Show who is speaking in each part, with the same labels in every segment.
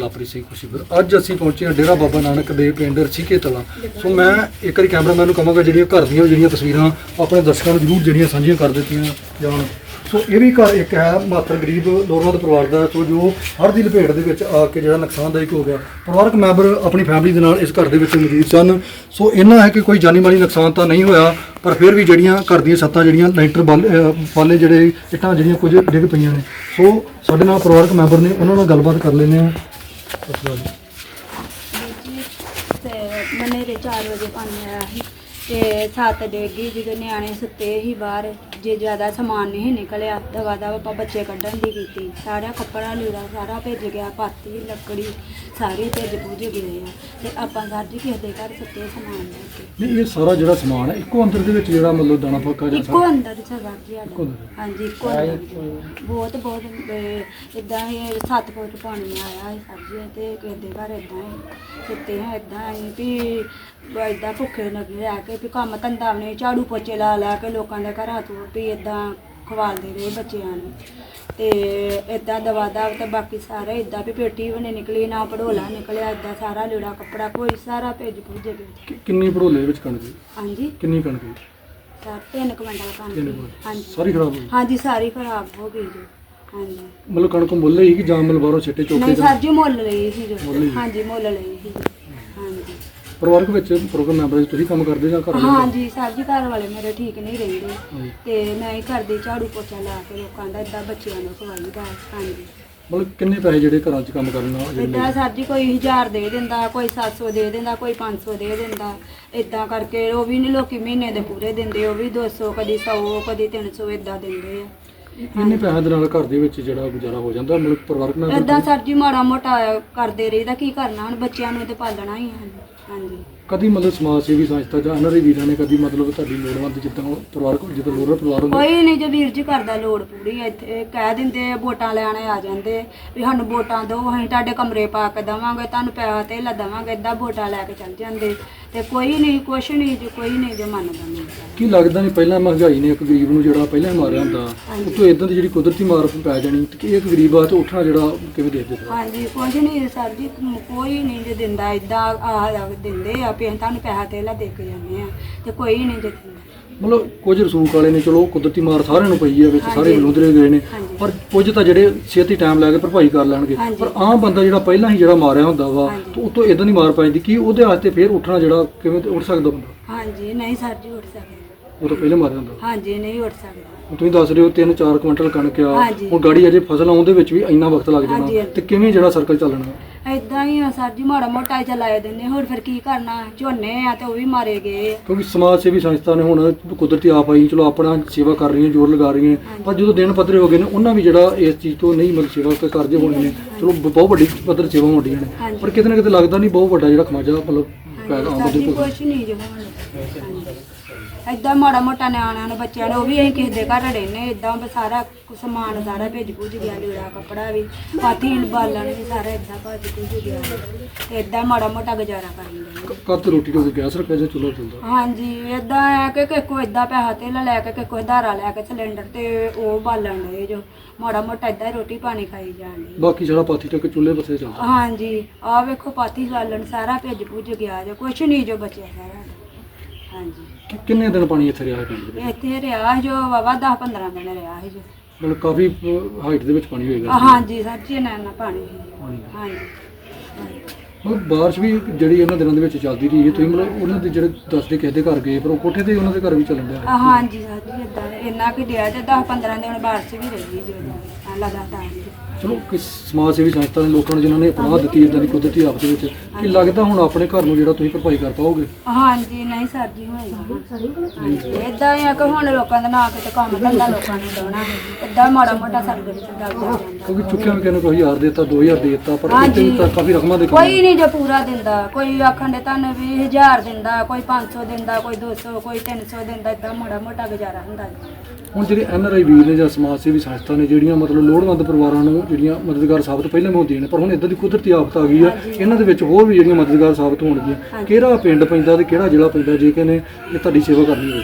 Speaker 1: ਲਾਪਰੀ ਸੀ ਖੁਸ਼ੀ ਫਿਰ ਅੱਜ ਅਸੀਂ ਪਹੁੰਚੇ ਹਾਂ ਡੇਰਾ ਬਾਬਾ ਨਾਨਕ ਦੇ ਪਿੰਡ ਰਸੀਕੇ ਤਲਾ। ਸੋ ਮੈਂ ਇੱਕ ਵਾਰੀ ਕੈਮਰਾਮੈਨ ਨੂੰ ਕਹਾਂਗਾ ਜਿਹੜੀਆਂ ਘਰ ਦੀਆਂ ਜਿਹੜੀਆਂ ਤਸਵੀਰਾਂ ਆਪਣੇ ਦਰਸ਼ਕਾਂ ਨੂੰ ਜ਼ਰੂਰ ਜਿਹੜੀਆਂ ਸਾਂਝੀਆਂ ਕਰ ਦਿੱਤੀਆਂ ਜਾਣ। ਸੋ ਇਹ ਵੀ ਘਰ ਇੱਕ ਹੈ, ਮਾਤਰ ਗਰੀਬ ਲੋੜਵੰਦ ਪਰਿਵਾਰ ਦਾ। ਸੋ ਜੋ ਹਰ ਦੀ ਲਪੇਟ ਦੇ ਵਿੱਚ ਆ ਕੇ ਜਿਹੜਾ ਨੁਕਸਾਨਦਾਇਕ ਹੋ ਗਿਆ। ਪਰਿਵਾਰਕ ਮੈਂਬਰ ਆਪਣੀ ਫੈਮਿਲੀ ਦੇ ਨਾਲ ਇਸ ਘਰ ਦੇ ਵਿੱਚ ਮੌਜੂਦ ਸਨ। ਸੋ ਇਹਨਾਂ ਹੈ ਕਿ ਕੋਈ ਜਾਨੀ ਮਾਲੀ ਨੁਕਸਾਨ ਤਾਂ ਨਹੀਂ ਹੋਇਆ, ਪਰ ਫਿਰ ਵੀ ਜਿਹੜੀਆਂ ਘਰ ਦੀਆਂ ਛੱਤਾਂ, ਜਿਹੜੀਆਂ ਲੈਂਟਰ ਬਾਲ- ਅਹ ਜਿਹੜੇ ਇੱਟਾਂ ਜਿਹੜੀਆਂ ਕੁਝ ਡਿੱਗ ਪਈਆਂ ਨੇ। ਸੋ ਸਾਡੇ ਨਾਲ ਪਰਿਵਾਰਕ ਮੈਂਬਰ ਨੇ, ਉਹਨਾਂ ਨਾਲ ਗੱਲਬਾਤ ਕਰ ਲੈਂਦੇ ਹਾਂ। ਸਤਿ ਸ਼੍ਰੀ
Speaker 2: ਤੇ ਮਨੇਰੇ 4 ਵਜੇ ਪਾਣੀ ਆਇਆ ਸੀ ਤੇ ਸੱਤ ਡੇਗੀ ਜਦੋਂ ਨਿਆਣੇ ਸੁੱਤੇ ਸੀ ਬਾਹਰ। ਜੇ ਜ਼ਿਆਦਾ ਸਮਾਨ ਨਹੀਂ ਨਿਕਲਿਆ ਦਵਾ ਦਵਾ ਆਪਾਂ ਬੱਚੇ ਕੱਢਣ ਦੀ ਕੀਤੀ। ਸਾਰਾ ਕੱਪੜਾ ਲੀੜਾ ਸਾਰਾ ਭਿੱਜ ਗਿਆ ਪਾਤੀ ਲੱਕੜੀ ਸਾਰੀ ਭਿੱਜ ਭੁੱਜ ਗਏ ਆ। ਤੇ ਆਪਾਂ ਸਰ ਜੀ ਕਿਸੇ ਦੇ ਘਰ ਸੁੱਤੇ ਸਮਾਨ ਲੈ ਕੇ।
Speaker 1: ਨਹੀਂ ਇਹ ਸਾਰਾ ਜਿਹੜਾ ਸਮਾਨ ਹੈ ਇੱਕੋ ਅੰਦਰ ਦੇ ਵਿੱਚ ਜਿਹੜਾ ਮਤਲਬ ਦਾਣਾ ਫੱਕਾ ਜਾਂ
Speaker 2: ਇੱਕੋ
Speaker 1: ਸਾਰਾ
Speaker 2: ਅੰਦਰ ਸੀ ਸਰ ਜੀ
Speaker 1: ਇੱਕੋ
Speaker 2: ਸਾਡਾ
Speaker 1: ਅੰਦਰ।
Speaker 2: ਹਾਂਜੀ ਇੱਕੋ ਅੰਦਰ। ਬਹੁਤ ਬਹੁਤ ਇਦਾਂ ਹੀ 7 ਫੁੱਟ ਪਾਣੀ ਆਇਆ ਸੀ ਸਰ ਜੀ ਤੇ ਕਿਸੇ ਦੇ ਘਰ ਇਦਾਂ ਹੀ ਸੁੱਤੇ ਹਾਂ ਇਦਾਂ ਹੀ ਵੀ ਇਦਾਂ ਭੁੱਖੇ ਲੱਗੇ ਰਹਿ ਕੇ ਵੀ ਕੰਮ ਧੰਦਾ ਵੀ ਨਹੀਂ ਝਾੜੂ ਪੋਚੇ ਲਾ ਲਾ ਕੇ ਲੋਕਾਂ ਦੇ ਘਰਾਂ ਤੋਂ ਵੀ ਇਦਾਂ ਖਵਾਲਦੇ ਰਹੇ ਬੱਚਿਆਂ ਨੂੰ ਤੇ ਇਦਾਂ ਦਵਾ ਦਵ ਤੇ ਬਾਕੀ ਸਾਰੇ ਇਦਾਂ ਵੀ ਪੇਟੀ ਵੀ ਨਹੀਂ ਨਿਕਲੀ ਨਾ ਪੜੋਲਾ ਨਿਕਲਿਆ ਇਦਾਂ ਸਾਰਾ ਲੀੜਾ ਕੱਪੜਾ ਕੋਈ ਸਾਰਾ ਭੇਜ ਭੁੱਜ ਗਿਆ
Speaker 1: ਕਿ- ਕਿੰਨੀ ਭੜੋਲੇ ਵਿੱਚ ਕਣਕ ਸੀ?
Speaker 2: ਹਾਂਜੀ
Speaker 1: ਕਿੰਨੀ ਕਣਕ ਸੀ?
Speaker 2: ਸਰ ਤਿੰਨ ਕੁਇੰਟਲ
Speaker 1: ਤਿੰਨ
Speaker 2: ਕਣਕ
Speaker 1: ਕੁਇੰਟਲ।
Speaker 2: ਹਾਂਜੀ
Speaker 1: ਸਾਰੀ ਖਰਾਬ ਹੋ ਗਈ
Speaker 2: ਹਾਂਜੀ ਸਾਰੀ ਖਰਾਬ ਹੋ ਗਈ ਜੀ ਹਾਂਜੀ
Speaker 1: ਮਤਲਬ ਕਣਕ ਮੁੱਲ ਹੀ ਕਿ ਜਾਂ ਮਤਲਬ ਬਾਹਰੋਂ ਛੱਟੇ ਚੋਕੇ
Speaker 2: ਨਹੀਂ
Speaker 1: ਜਾਂ
Speaker 2: ਸਰ ਜੀ ਮੁੱਲ ਲਈ ਸੀ
Speaker 1: ਮੁੱਲ
Speaker 2: ਜੋ
Speaker 1: ਲਈ।
Speaker 2: ਹਾਂਜੀ ਮੁੱਲ ਲਈ ਸੀ ਜੀ।
Speaker 1: ਪਰਿਵਾਰਕ ਵਿੱਚ ਪ੍ਰੋਗਰਾਮ ਮੈਂਬਰ ਤੁਸੀਂ ਕੰਮ ਕਰਦੇ ਜਾਂ ਘਰ ਵਾਲੇ?
Speaker 2: ਹਾਂਜੀ ਸਰ ਜੀ ਘਰ ਵਾਲੇ ਮੇਰੇ ਠੀਕ ਨਹੀਂ ਰਹਿੰਦੇ। ਤੇ ਮੈਂ ਹੀ ਕਰਦੀ ਝਾੜੂ ਪੋਚਾ ਲਾ ਕੇ ਲੋਕਾਂ ਦਾ ਇਦਾਂ ਬੱਚਿਆਂ ਨੂੰ ਖਵਾਈਦਾ ਹਾਂਜੀ
Speaker 1: ਮਤਲਬ ਕਿੰਨੇ ਪੈਸੇ ਜਿਹੜੇ ਘਰਾਂ 'ਚ ਕੰਮ ਕਰਨ ਨਾਲ
Speaker 2: ਇਦਾਂ ਸਰ ਜੀ ਕੋਈ 1000 ਦੇ ਦਿੰਦਾ ਕੋਈ 700 ਦੇ ਦਿੰਦਾ ਕੋਈ 500 ਦੇ ਦਿੰਦਾ ਇਦਾਂ ਕਰਕੇ ਉਹ ਵੀ ਨਹੀਂ ਲੋਕੀ ਮਹੀਨੇ ਦੇ ਪੂਰੇ ਦਿੰਦੇ ਉਹ ਵੀ 200 ਕਦੀ 100 ਕਦੀ 300 ਇਦਾਂ ਦਿੰਦੇ ਆ
Speaker 1: ਇੰਨੇ ਪੈਸੇ ਦੇ ਨਾਲ ਘਰ ਦੇ ਵਿੱਚ ਜਿਹੜਾ ਗੁਜ਼ਾਰਾ ਹੋ ਜਾਂਦਾ ਮਤਲਬ ਪਰਿਵਾਰਕ ਮੈਂਬਰ
Speaker 2: ਇਦਾਂ ਸਰ ਜੀ ਮਾੜਾ ਮੋਟਾ ਕਰਦੇ ਰਹੀਦਾ ਕੀ ਕਰਨਾ ਹੁਣ ਬੱਚਿਆਂ ਨੂੰ ਤੇ ਪਾਲਣਾ ਹੀ ਹੈ। ਹਾਂਜੀ।
Speaker 1: ਕਦੀ ਮਤਲਬ ਸਮਾਜ ਸੇਵੀ ਸੰਸਥਾ ਜਾਂ ਦੇ ਵੀਰਾਂ ਨੇ ਕਦੀ ਮਤਲਬ ਤੁਹਾਡੀ ਲੋੜਵੰਦ ਜਿੱਦਾਂ ਉਹ ਪਰਿਵਾਰਕ ਜਦੋਂ ਲੋੜਵੰਦ ਪਰਿਵਾਰ ਹੁੰਦਾ
Speaker 2: ਕੋਈ ਨਹੀਂ ਜੇ ਵੀਰ ਜੀ ਕਰਦਾ ਲੋੜ ਪੂਰੀ ਇੱਥੇ ਕਹਿ ਦਿੰਦੇ ਵੋਟਾਂ ਲੈਣੇ ਆ ਜਾਂਦੇ ਵੀ ਸਾਨੂੰ ਵੋਟਾਂ ਦਿਓ ਅਸੀਂ ਤੁਹਾਡੇ ਕਮਰੇ ਪਾ ਕੇ ਦੇਵਾਂਗੇ ਤੁਹਾਨੂੰ ਪੈਸਾ ਤੇ ਦੇਵਾਂਗੇ ਏਦਾਂ ਵੋਟਾਂ ਲੈ ਕੇ ਚੱਲ ਜਾਂਦੇ। ਤੇ ਕੋਈ ਨਹੀਂ ਕੁਛ ਨਹੀਂ ਜੇ ਕੋਈ ਨਹੀਂ ਜੇ ਮੰਨਦਾ ਨਹੀਂ
Speaker 1: ਕੀ ਲੱਗਦਾ ਨਹੀਂ ਪਹਿਲਾਂ ਮਹਿੰਗਾਈ ਨੇ ਇੱਕ ਗਰੀਬ ਨੂੰ ਜਿਹੜਾ ਪਹਿਲਾਂ ਹੀ ਮਾਰਿਆ ਹੁੰਦਾ ਉਤੋਂ ਇਦਾਂ ਦੀ ਜਿਹੜੀ ਕੁਦਰਤੀ ਮਾਰ ਪੈ ਜਾਣੀ ਤੇ ਇਹ ਇੱਕ ਗਰੀਬ ਆ ਤੇ ਉੱਠਣਾ ਜਿਹੜਾ ਕਿਵੇਂ ਦੇਖਦੇ ਹੋ
Speaker 2: ਹਾਂਜੀ ਕੁਛ ਨਹੀਂ ਸਰ ਜੀ ਕੋਈ ਨਹੀਂ ਜੇ ਦਿੰਦਾ ਏਦਾਂ ਆ ਦਿੰਦੇ ਆ ਅਸੀਂ ਤੁਹਾਨੂੰ ਪੈਸਾ ਤੇ ਦੇ ਕੇ ਜਾਂਦੇ ਆ ਤੇ ਕੋਈ ਨਹੀਂ ਜੇ ਦਿੰਦਾ
Speaker 1: ਮਤਲਬ ਕੁਝ ਰਸੂਖ ਵਾਲੇ ਨੇ ਚਲੋ ਕੁਦਰਤੀ ਮਾਰ ਸਾਰਿਆਂ ਨੂੰ ਪਈ ਆ ਵਿੱਚ ਸਾਰੇ
Speaker 2: ਹਾਂਜੀ।
Speaker 1: ਗਏ ਨੇ
Speaker 2: ਹਾਂਜੀ।
Speaker 1: ਪਰ ਕੁਝ ਤਾਂ ਜਿਹੜੇ ਛੇਤੀ ਟਾਈਮ ਲੈ ਕੇ ਭਰਪਾਈ ਕਰ ਲੈਣਗੇ
Speaker 2: ਹਾਂਜੀ।
Speaker 1: ਪਰ ਆਮ ਬੰਦਾ ਜਿਹੜਾ ਪਹਿਲਾਂ ਹੀ ਜਿਹੜਾ ਮਾਰਿਆ ਹੁੰਦਾ ਵਾ
Speaker 2: ਹਾਂਜੀ।
Speaker 1: ਤੇ ਉਤੋਂ ਇਦਾਂ ਦੀ ਮਾਰ ਪੈ ਜਾਂਦੀ ਕੀ ਉਹਦੇ ਵਾਸਤੇ ਫੇਰ ਉੱਠਣਾ ਜਿਹੜਾ ਕਿਵੇਂ ਉੱਠ ਸਕਦਾ ਬੰਦਾ?
Speaker 2: ਹਾਂਜੀ ਨਹੀਂ ਸਰ ਜੀ ਉੱਠ ਸਕਦੇ।
Speaker 1: ਉਹ ਤਾਂ ਪਹਿਲਾਂ ਮਾਰਿਆ ਹੁੰਦਾ
Speaker 2: ਹਾਂਜੀ ਨਹੀਂ ਉੱਠ ਸਕਦਾ।
Speaker 1: ਹੁਣ ਤੁਸੀਂ ਦੱਸ ਰਹੇ ਹੋ 3-4 ਕੁਇੰਟਲ ਕਣਕ ਆ।
Speaker 2: ਹਾਂਜੀ।
Speaker 1: ਹੁਣ ਗਾੜੀ ਅਜੇ ਫਸਲ ਆਉਣ ਦੇ ਵਿੱਚ ਵੀ ਇੰਨਾ ਵਕਤ ਲੱਗ
Speaker 2: ਹਾਂਜੀ,
Speaker 1: ਜਾਣਾ।
Speaker 2: ਹਾਂਜੀ।
Speaker 1: ਤੇ ਕਿਵੇਂ ਜਿਹੜਾ ਸਰਕਲ ਚੱਲਣਾ?
Speaker 2: ਏਦਾਂ ਹੀ ਆ ਸਰ ਜੀ ਮਾੜਾ ਮੋਟਾ ਹੀ ਚਲਾਏ ਦਿੰਦੇ ਹੋਰ ਫਿਰ ਕੀ ਕਰਨਾ? ਝੋਨੇ ਆ ਤੇ ਉਹ ਵੀ ਮਾਰੇ ਗਏ ਆ।
Speaker 1: ਕਿਉਂਕਿ ਸਮਾਜ ਸੇਵੀ ਸੰਸਥਾ ਨੇ ਹੁਣ ਕੁਦਰਤੀ ਆਪ ਆਈ ਚਲੋ ਆਪਣਾ ਸੇਵਾ ਕਰ ਰਹੀਆਂ ਜ਼ੋਰ ਲਗਾ ਰਹੀਆਂ। ਪਰ ਜਦੋਂ ਦਿਨ ਪੱਧਰੇ ਹੋ ਗਏ ਨੇ ਉਹਨਾਂ ਵੀ ਜਿਹੜਾ ਇਸ ਚੀਜ਼ ਤੋਂ ਨਹੀਂ ਮਤਲਬ ਸੇਵਾ ਕ- ਕਰਦੇ ਹੋਣੇ ਨੇ। ਚਲੋ ਬ- ਬਹੁਤ ਵੱਡੀ ਪੱਧਰ ਸੇਵਾ ਹੁੰਦੀਆਂ ਨੇ।
Speaker 2: ਹਾਂਜੀ।
Speaker 1: ਪਰ ਕਿਤੇ ਨਾ ਕਿਤੇ ਲੱਗਦਾ ਨਹੀਂ ਬਹੁਤ ਵੱਡਾ ਜਿਹੜਾ ਖਮਾਜਾ ਮਤਲਬ
Speaker 2: ਸਾਡੀ ਕੁਛ ਨਹੀਂ ਏਦਾਂ ਮਾੜਾ ਮੋਟਾ ਨਿਆਣਿਆਂ ਨੂੰ ਬੱਚਿਆਂ ਨੂੰ ਉਹ ਵੀ ਅਸੀਂ ਕਿਸੇ ਦੇ ਘਰ ਰਹਿੰਦੇ ਵੀ ਸਾਰਾ ਕੁ ਸਮਾਨ ਸਾਰਾ ਭੇਜ ਭੁੱਜ ਗਿਆ ਲੀੜਾ ਕੱਪੜਾ ਵੀ ਪਾਥੀ ਬਾਲਣ ਵੀ ਸਾਰਾ ਏਦਾਂ ਭੱਜ ਭੁੱਜ ਗਿਆ। ਤੇ ਏਦਾਂ ਮਾੜਾ ਮੋਟਾ ਗੁਜ਼ਾਰਾ ਕਰਨ ਦੇ।
Speaker 1: ਘਰ ਤੇ ਰੋਟੀ ਤੋਂ ਗੈਸ ਰੱਖਿਆ ਜਾਂ ਚੁੱਲ੍ਹਾ ਚੱਲਦਾ
Speaker 2: ਹਾਂਜੀ ਏਦਾਂ ਆ ਕਿ ਕਿਸੇ ਕੋ ਪੈਸਾ ਤੇ ਲੈ ਕੇ ਕਿਸੇ ਕੋ ਧਾਰਾ ਲੈ ਕੇ ਸਿਲੰਡਰ ਤੇ ਉਹ ਬਾਲਣ ਦੇ ਜੋ। ਮਾੜਾ ਮੋਟਾ ਹੀ ਰੋਟੀ ਪਾਣੀ ਖਾਈ ਜਾਂਦੇ
Speaker 1: ਬਾਕੀ ਜਿਹੜਾ ਪਾਥੀ ਟੱਕ ਚੁੱਲ੍ਹੇ ਬਸੇ ਚੱਲਦਾ
Speaker 2: ਹਾਂਜੀ ਆ ਵੇਖੋ ਪਾਥੀ ਬਾਲਣ ਸਾਰਾ ਭੇਜ ਭੁੱਜ ਗਿਆ ਜੋ ਕੁਛ ਨਹੀਂ ਜੋ ਬਚਿਆ ਸਾਰਾ। ਹਾਂਜੀ।
Speaker 1: ਕਿ- ਕਿੰਨੇ ਦਿਨ ਪਾਣੀ ਇੱਥੇ ਰਿਹਾ ਹੈ ਪਿੰਡ ਦੇ ਵਿੱਚ?
Speaker 2: ਇੱਥੇ ਰਿਹਾ ਸੀ ਜੋ ਵਾਵਾ 10 15 ਦਿਨ ਰਿਹਾ ਸੀ ਜੋ।
Speaker 1: ਮਤਲਬ ਕਾਫੀ ਹਾਈਟ ਦੇ ਵਿੱਚ ਪਾਣੀ ਹੋਏਗਾ।
Speaker 2: ਹਾਂਜੀ ਸਰ ਜੀ ਨਾ ਨਾ ਪਾਣੀ ਸੀ।
Speaker 1: ਪਾਣੀ।
Speaker 2: ਹਾਂਜੀ।
Speaker 1: ਮਤਲਬ ਬਾਰਿਸ਼ ਵੀ ਜਿਹੜੀ ਉਹਨਾਂ ਦਿਨਾਂ ਦੇ ਵਿੱਚ ਚੱਲਦੀ ਰਹੀ ਹੈ ਤੁਸੀਂ ਮਤਲਬ ਉਹਨਾਂ ਦੇ ਜਿਹੜੇ ਦੱਸਦੇ ਕਿਸੇ ਦੇ ਘਰ ਗਏ ਪਰ ਉਹ ਕੋਠੇ ਤੇ ਉਹਨਾਂ ਦੇ ਘਰ ਵੀ ਚੱਲਣ ਡਿਆ
Speaker 2: ਆ, ਹਾਂਜੀ ਸਰ ਇੰਨਾ ਕਿ ਡਿਆ ਤੇ 10 15 ਦਿਨ ਬਾਰਿਸ਼ ਵੀ ਰਹੀ ਜੋ ਲਗਾਤਾਰ।
Speaker 1: ਚਲੋ ਕਿਸ ਸਮਾਜ ਸੇਵੀ ਸੰਸਥਾ ਦੇ ਲੋਕਾਂ ਨੇ ਜਿਨ੍ਹਾਂ ਨੇ ਪਨਾਹ ਦਿੱਤੀ ਇਦਾਂ ਦੀ ਕੁਦਰਤੀ ਆਫਤ ਦੇ ਵਿੱਚ ਕੀ ਲੱਗਦਾ ਹੁਣ ਆਪਣੇ ਘਰ ਨੂੰ ਜਿਹੜਾ ਤੁਸੀਂ ਭਰਪਾਈ ਕਰ ਪਾਓਗੇ?
Speaker 2: ਹਾਂਜੀ ਨਹੀਂ ਸਰ ਜੀ ਹੋਏਗਾ ਇਦਾਂ ਆ ਕਿ ਹੁਣ ਲੋਕਾਂ ਦਾ ਨਾ ਕਿਤੇ ਕੰਮ ਧੰਦਾ ਲੋਕਾਂ ਨੂੰ ਦੇਣਾ ਇਦਾਂ ਮਾੜਾ ਮੋਟਾ ਸਰਗੜੀ ਚ ਡਰ ਜਾਂਦਾ
Speaker 1: ਕਿਉਂਕਿ ਚੁੱਕਿਆ ਵੀ ਕਿਹਨੇ ਕੋਈ 1000 ਦੇਤਾ 2000 ਦੇਤਾ ਪਰ। ਇੱਥੇ ਤਾਂ ਕਾਫੀ ਰਕਮਾਂ ਦੇ
Speaker 2: ਕੋਈ ਨਹੀਂ ਜੋ ਪੂਰਾ ਦਿੰਦਾ। ਕੋਈ ਆਖਣ ਦੇ ਤੁਹਾਨੂੰ ਵੀ 1000 ਦਿੰਦਾ ਕੋਈ 500 ਦਿੰਦਾ ਕੋਈ 200 ਕੋਈ 300 ਦਿੰਦਾ ਇਦਾਂ ਮਾੜਾ ਮੋਟਾ ਗੁਜ਼ਾਰਾ ਹੁੰਦਾ ਜੀ।
Speaker 1: ਹੁਣ ਜਿਹੜੇ ਐਨ ਆਰ ਆਈ ਵੀਰ ਨੇ ਜਾਂ ਸਮਾਜ ਸੇਵੀ ਸੰਸਥਾ ਨੇ ਜਿਹੜੀਆਂ ਮਤਲਬ ਲੋੜਵੰਦ ਪਰਿਵਾਰਾਂ ਨੂੰ ਜਿਹੜੀਆਂ ਮਦਦਗਾਰ ਸਾਬਤ ਪਹਿਲਾਂ ਵੀ ਹੁੰਦੀਆਂ ਨੇ ਪਰ ਹੁਣ ਇਦਾਂ ਦੀ ਕੁਦਰਤੀ ਆਫਤ ਆ ਗਈ ਆ ਇਹਨਾਂ ਦੇ ਵਿੱਚ ਹੋਰ ਵੀ ਜਿਹੜੀਆਂ ਮਦਦਗਾਰ ਸਾਬਤ ਹੋਣਗੀਆਂ ਕਿਹੜਾ ਪਿੰਡ ਪੈਂਦਾ ਤੇ ਕਿਹੜਾ ਜ਼ਿਲ੍ਹਾ ਪੈਂਦਾ ਜੇ ਕਹਿੰਦੇ ਇਹ ਤੁਹਾਡੀ ਸੇਵਾ ਕਰਨੀ ਹੋਵੇ?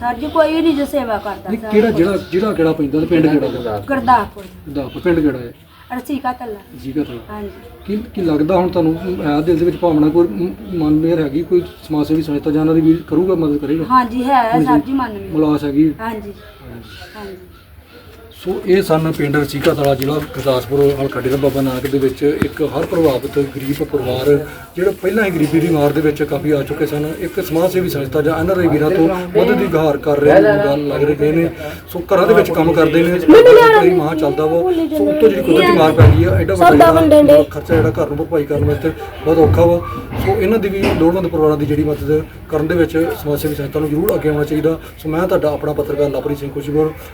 Speaker 2: ਸਰ ਜੀ ਕੋਈ ਨਹੀਂ ਜੋ ਸੇਵਾ ਕਰਦਾ
Speaker 1: ਨਹੀਂ ਕਿਹੜਾ ਜਿਹੜਾ ਜਿਹੜਾ ਕਿਹੜਾ ਪੈਂਦਾ ਤੇ ਪਿੰਡ ਕਿਹੜਾ
Speaker 2: ਗੁਰਦਾਸਪੁਰ।
Speaker 1: ਦਾ ਪਿੰਡ ਕਿਹੜਾ ਹੈ?
Speaker 2: ਰਸੀਕਾ ਤੱਲਾ।
Speaker 1: ਜੀਗਾ ਤਾਂ
Speaker 2: ਹਾਂਜੀ।
Speaker 1: ਕੀ ਕੀ ਲੱਗਦਾ ਹੁਣ ਤੁਹਾਨੂੰ ਹੈ ਦਿਲ ਦੇ ਵਿੱਚ ਭਾਵਨਾ ਕੋਈ ਮਨ ਮੇਰ ਹੈਗੀ ਕੋਈ ਸਮਾਜ ਸੇਵੀ ਸੰਸਥਾ ਜਾਂ ਉਹਨਾਂ ਦੀ ਵੀ ਕਰੂਗਾ ਮਦਦ ਕਰੇਗਾ?
Speaker 2: ਹਾਂਜੀ ਹੈ ਸਰ ਜੀ ਮੰਨ ਮੀ
Speaker 1: ਮਲਾਸ ਹੈਗੀ?
Speaker 2: ਹਾਂਜੀ। ਹਾਂਜੀ।
Speaker 1: ਸੋ ਇਹ ਸਨ ਪਿੰਡ ਰਸੀਕਾ ਤਲਾ ਜ਼ਿਲ੍ਹਾ ਗੁਰਦਾਸਪੁਰ ਹਲਕਾ ਡੇਰਾ ਬਾਬਾ ਨਾਨਕ ਦੇ ਵਿੱਚ ਇੱਕ ਹਰ ਪ੍ਰਭਾਵਿਤ ਗਰੀਬ ਪਰਿਵਾਰ ਜਿਹੜਾ ਪਹਿਲਾਂ ਹੀ ਗਰੀਬੀ ਦੀ ਮਾਰ ਦੇ ਵਿੱਚ ਕਾਫੀ ਆ ਚੁੱਕੇ ਸਨ। ਇੱਕ ਸਮਾਜ ਸੇਵੀ ਸੰਸਥਾ ਜਾਂ ਐਨਆਰਆਈ ਵੀਰਾਂ ਤੋਂ ਮਦਦ ਦੀ ਗੁਹਾਰ ਕਰ ਰਹੇ ਨੇ ਗੱਲ ਲੱਗ ਰਹੇ ਨੇ। ਸੋ ਘਰਾਂ ਦੇ ਵਿੱਚ ਕੰਮ ਕਰਦੇ ਨੇ ਕਈ ਮਾਹ ਚੱਲਦਾ ਵਾ। ਸੋ ਉੱਤੋਂ ਜਿਹੜੀ ਕੁਦਰਤੀ ਮਾਰ ਪੈ ਗਈ ਆ ਐਡਾ ਵੱਡਾ ਖਰਚਾ ਜਿਹੜਾ ਘਰ ਨੂੰ ਭਰਪਾਈ ਕਰਨ ਵਾਸਤੇ ਬਹੁਤ ਔਖਾ ਵਾ। ਸੋ ਇਹਨਾਂ ਦੀ ਵੀ ਲੋੜਵੰਦ ਪਰਿਵਾਰਾਂ ਦੀ ਜਿਹੜੀ ਮਦਦ ਕਰਨ ਦੇ ਵਿੱਚ ਸਮਾਜ ਸੇਵੀ ਸੰਸਥਾ ਨੂੰ ਜ਼ਰੂਰ ਅੱਗੇ ਆਉਣਾ ਚਾਹੀਦਾ। ਸੋ ਮੈਂ ਤੁਹਾਡਾ ਆਪਣਾ ਪੱਤਰਕਾਰ ਲਵਪ੍ਰੀਤ ਸਿੰਘ ਖੁਸ਼ਬੂਰ